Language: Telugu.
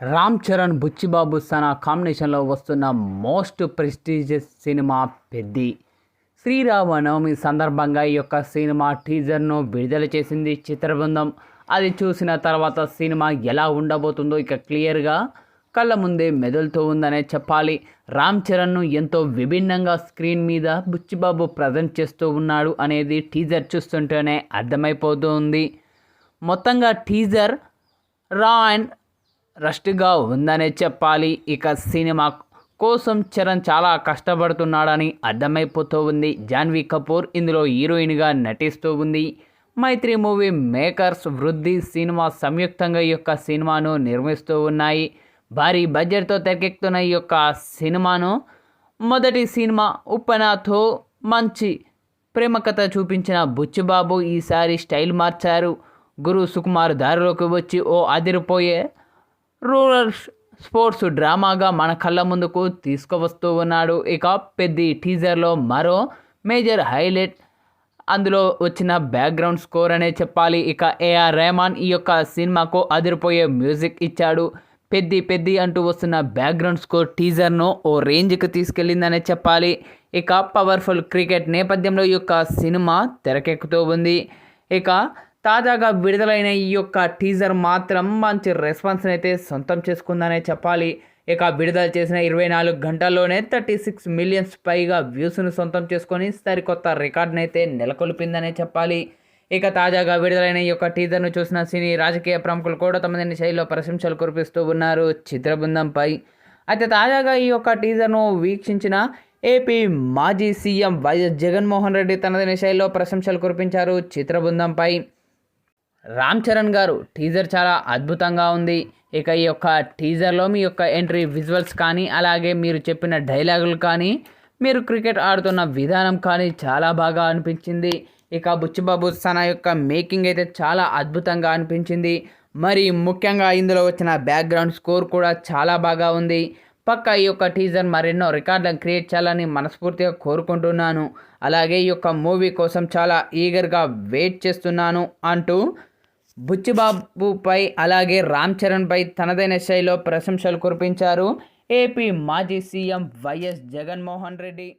రామ్ చరణ్ బుచ్చిబాబు సన కాంబినేషన్లో వస్తున్న most prestigious cinema Peddi. Sri Rama Navami సందర్భంగా ఈ యొక్క సినిమా టీజర్ను విడుదల చేసింది చిత్రబృందం. అది చూసిన తర్వాత సినిమా ఎలా ఉండబోతుందో ఇక క్లియర్గా కళ్ళ ముందే మెదులుతూ ఉందనే చెప్పాలి. రామ్ చరణ్ను ఎంతో విభిన్నంగా స్క్రీన్ మీద బుచ్చిబాబు ప్రజెంట్ చేస్తూ ఉన్నాడు అనేది టీజర్ చూస్తుంటేనే అర్థమైపోతూ ఉంది మొత్తంగా టీజర్ రా అండ్ రష్గా ఉందనే చెప్పాలి. ఇక సినిమా కోసం చరణ్ చాలా కష్టపడుతున్నాడని అర్థమైపోతూ ఉంది. జాన్వీ కపూర్ ఇందులో హీరోయిన్గా నటిస్తూ ఉంది. Mythri movie makers Vriddhi cinema సంయుక్తంగా ఈ యొక్క సినిమాను నిర్మిస్తూ ఉన్నాయి. భారీ బడ్జెట్తో తెరకెక్కుతున్న ఈ యొక్క సినిమాను మొదటి సినిమా ఉప్పనాథో మంచి ప్రేమ కథ చూపించిన బుచ్చిబాబు ఈసారి స్టైల్ మార్చారు. గురు సుకుమార్ దారిలోకి వచ్చి ఓ అదిరిపోయే రూరల్ స్పోర్ట్స్ డ్రామాగా మన కళ్ళ ముందుకు తీసుకువస్తూ ఉన్నాడు. ఇక పెద్ద టీజర్లో మరో మేజర్ హైలైట్. అందులో వచ్చిన బ్యాక్గ్రౌండ్ స్కోర్ అనే చెప్పాలి. ఇక ఏఆర్ రెహమాన్ ఈ యొక్క సినిమాకు అదిరిపోయే మ్యూజిక్ ఇచ్చాడు. పెద్ది పెద్ది అంటూ వస్తున్న బ్యాక్గ్రౌండ్ స్కోర్ టీజర్ను ఓ రేంజ్కి తీసుకెళ్ళిందనే చెప్పాలి. ఇక పవర్ఫుల్ క్రికెట్ నేపథ్యంలో ఈ యొక్క సినిమా తెరకెక్కుతూ ఉంది. ఇక తాజాగా విడుదలైన ఈ యొక్క టీజర్ మాత్రం మంచి రెస్పాన్స్ని అయితే సొంతం చేసుకుందనే చెప్పాలి. ఇక విడుదల చేసిన ఇరవై నాలుగు గంటల్లోనే థర్టీ సిక్స్ మిలియన్స్ పైగా వ్యూస్ను సొంతం చేసుకొని సరికొత్త రికార్డుని అయితే నెలకొల్పిందనే చెప్పాలి. ఇక తాజాగా విడుదలైన ఈ యొక్క టీజర్ను చూసిన సినీ రాజకీయ ప్రముఖులు కూడా తమదని శైలిలో ప్రశంసలు కురిపిస్తూ ఉన్నారు చిత్రబృందంపై. అయితే తాజాగా ఈ యొక్క టీజర్ను వీక్షించిన ఏపీ మాజీ సీఎం వైఎస్ జగన్మోహన్ రెడ్డి తనదైన శైలిలో ప్రశంసలు కురిపించారు చిత్రబృందంపై. రామ్ చరణ్ గారు టీజర్ చాలా అద్భుతంగా ఉంది. ఇక ఈ యొక్క టీజర్లో మీ యొక్క ఎంట్రీ విజువల్స్ కానీ అలాగే మీరు చెప్పిన డైలాగులు కానీ మీరు క్రికెట్ ఆడుతున్న విధానం కానీ చాలా బాగా అనిపించింది. ఇక బుచ్చిబాబు సన యొక్క మేకింగ్ అయితే చాలా అద్భుతంగా అనిపించింది. మరి ముఖ్యంగా ఇందులో వచ్చిన బ్యాక్గ్రౌండ్ స్కోర్ కూడా చాలా బాగా ఉంది. పక్క ఈ యొక్క టీజర్ మరెన్నో రికార్డులను క్రియేట్ చేయాలని మనస్ఫూర్తిగా కోరుకుంటున్నాను. అలాగే ఈ యొక్క మూవీ కోసం చాలా ఈగర్గా వెయిట్ చేస్తున్నాను అంటూ బుచ్చిబాబుపై అలాగే రామ్ చరణ్పై తనదైన శైలిలో ప్రశంసలు కురిపించారు. ఏపీ మాజీ సీఎం వైఎస్ జగన్మోహన్ రెడ్డి.